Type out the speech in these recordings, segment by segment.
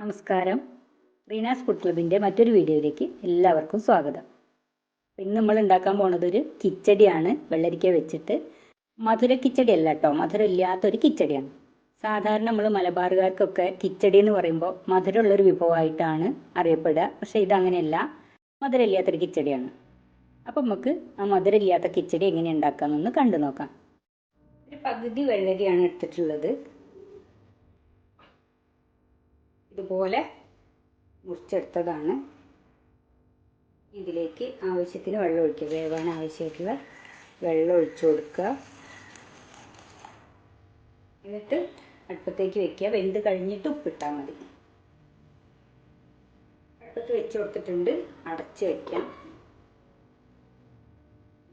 നമസ്കാരം. റീനാസ് ഫുഡ് ക്ലബിന്റെ മറ്റൊരു വീഡിയോയിലേക്ക് എല്ലാവർക്കും സ്വാഗതം. ഇന്ന് നമ്മൾ ഉണ്ടാക്കാൻ പോണത് ഒരു കിച്ചടിയാണ്. വെള്ളരിക്ക വെച്ചിട്ട് മധുര കിച്ചടി അല്ല കേട്ടോ മധുരം ഇല്ലാത്തൊരു കിച്ചടിയാണ്. സാധാരണ നമ്മൾ മലബാറുകാർക്കൊക്കെ കിച്ചടി എന്ന് പറയുമ്പോൾ മധുരമുള്ളൊരു വിഭവമായിട്ടാണ് അറിയപ്പെടുക. പക്ഷേ ഇതങ്ങനെയല്ല മധുരമില്ലാത്തൊരു കിച്ചടിയാണ്. അപ്പം നമുക്ക് ആ മധുരമില്ലാത്ത കിച്ചടി എങ്ങനെ ഉണ്ടാക്കാമെന്നൊന്ന് കണ്ടു നോക്കാം. ഒരു പകുതി വെള്ളരിയാണ് എടുത്തിട്ടുള്ളത്. ഇതുപോലെ മുറിച്ചെടുത്തതാണ്. ഇതിലേക്ക് ആവശ്യത്തിന് വെള്ളം ഒഴിക്കുക. വേവാൻ ആവശ്യമായിട്ടുള്ള വെള്ളം ഒഴിച്ചു കൊടുക്കുക. എന്നിട്ട് അടുപ്പത്തേക്ക് വെക്കുക. വെന്ത് കഴിഞ്ഞിട്ട് ഉപ്പിട്ടാൽ മതി. അടുപ്പത്ത് വെച്ച് കൊടുത്തിട്ടുണ്ട്. അടച്ച് വയ്ക്കാം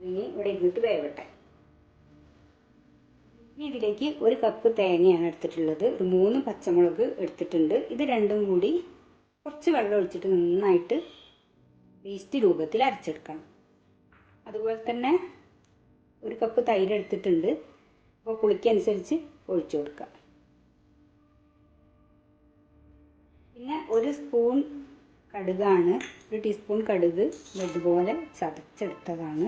ഇനി ഇവിടെ ഇരുന്നിട്ട് വേവട്ടെ. ഇനി ഇതിലേക്ക് ഒരു കപ്പ് തേങ്ങയാണ് എടുത്തിട്ടുള്ളത്. ഒരു മൂന്ന് പച്ചമുളക് എടുത്തിട്ടുണ്ട്. ഇത് രണ്ടും കൂടി കുറച്ച് വെള്ളം ഒഴിച്ചിട്ട് നന്നായിട്ട് പേസ്റ്റ് രൂപത്തിൽ അരച്ചെടുക്കണം. അതുപോലെ തന്നെ ഒരു കപ്പ് തൈര് എടുത്തിട്ടുണ്ട്. അപ്പോൾ പുളിക്കനുസരിച്ച് ഒഴിച്ചു കൊടുക്കാം. പിന്നെ ഒരു സ്പൂൺ കടുകാണ്. ഒരു ടീസ്പൂൺ കടുക് ഇതുപോലെ ചതച്ചെടുത്തതാണ്.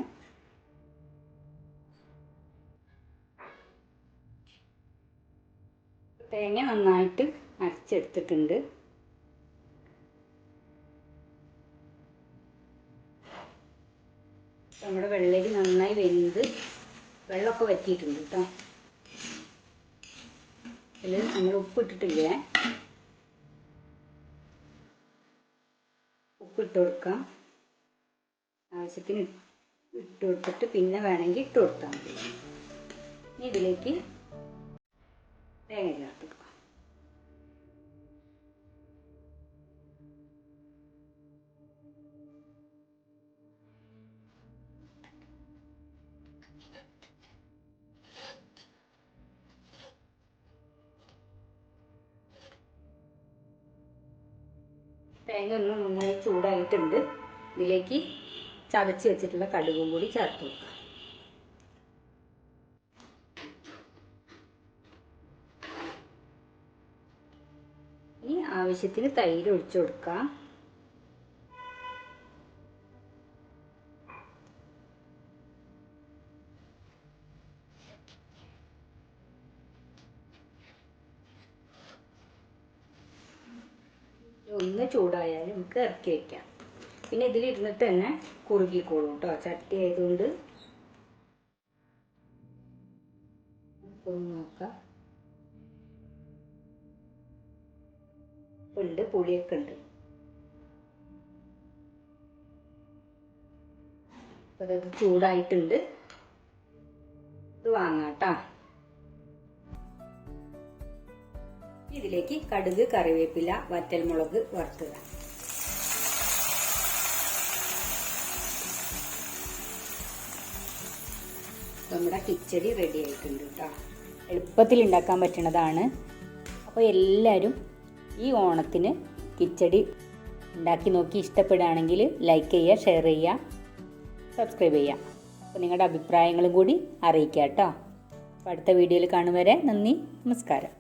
തേങ്ങ നന്നായിട്ട് അരച്ചെടുത്തിട്ടുണ്ട്. നമ്മുടെ വെള്ളരി നന്നായി വെന്ത് വെള്ളമൊക്കെ വറ്റിയിട്ടുണ്ട് കേട്ടോ. അതിൽ നമ്മൾ ഉപ്പ് ഉപ്പിട്ട് കൊടുക്കാം. ആവശ്യത്തിന് ഇട്ട് കൊടുത്തിട്ട് പിന്നെ വേണമെങ്കിൽ ഇട്ട് കൊടുത്താൽ മതി. ഇതിലേക്ക് തേങ്ങ തേങ്ങ ഒന്ന് നന്നായി ചൂടായിട്ടുണ്ട്. ഇതിലേക്ക് ചതച്ച് വെച്ചിട്ടുള്ള കടുകും കൂടി ചേർത്ത് കൊടുക്കാം. ആവശ്യത്തിന് തൈര് ഒഴിച്ചു കൊടുക്കുക ഒന്ന് ചൂടായാലും നമുക്ക് ഇറക്കി വെക്കാം. പിന്നെ ഇതിലിരുന്നിട്ട് തന്നെ കുറുകിക്കോളും കേട്ടോ ചട്ടി ആയതുകൊണ്ട്. നോക്കാം. ഉണ്ട് പുളിയൊക്കെ ഉണ്ട്. ചൂടായിട്ടുണ്ട്. ഇത് വാങ്ങാം കേട്ടോ. ഇതിലേക്ക് കടുക് കറിവേപ്പില വറ്റൽമുളക് വറുത്തുക നമ്മുടെ കിച്ചടി റെഡി ആയിട്ടുണ്ട് കേട്ടോ. എളുപ്പത്തിൽ ഉണ്ടാക്കാൻ പറ്റുന്നതാണ്. അപ്പോൾ എല്ലാവരും ഈ ഓണത്തിന് കിച്ചടി ഉണ്ടാക്കി നോക്കി ഇഷ്ടപ്പെടുകയാണെങ്കിൽ ലൈക്ക് ചെയ്യുക ഷെയർ ചെയ്യുക സബ്സ്ക്രൈബ് ചെയ്യുക. അപ്പോൾ നിങ്ങളുടെ അഭിപ്രായങ്ങളും കൂടി അറിയിക്കുക കേട്ടോ. അപ്പോൾ അടുത്ത വീഡിയോയിൽ കാണും വരെ നന്ദി നമസ്കാരം.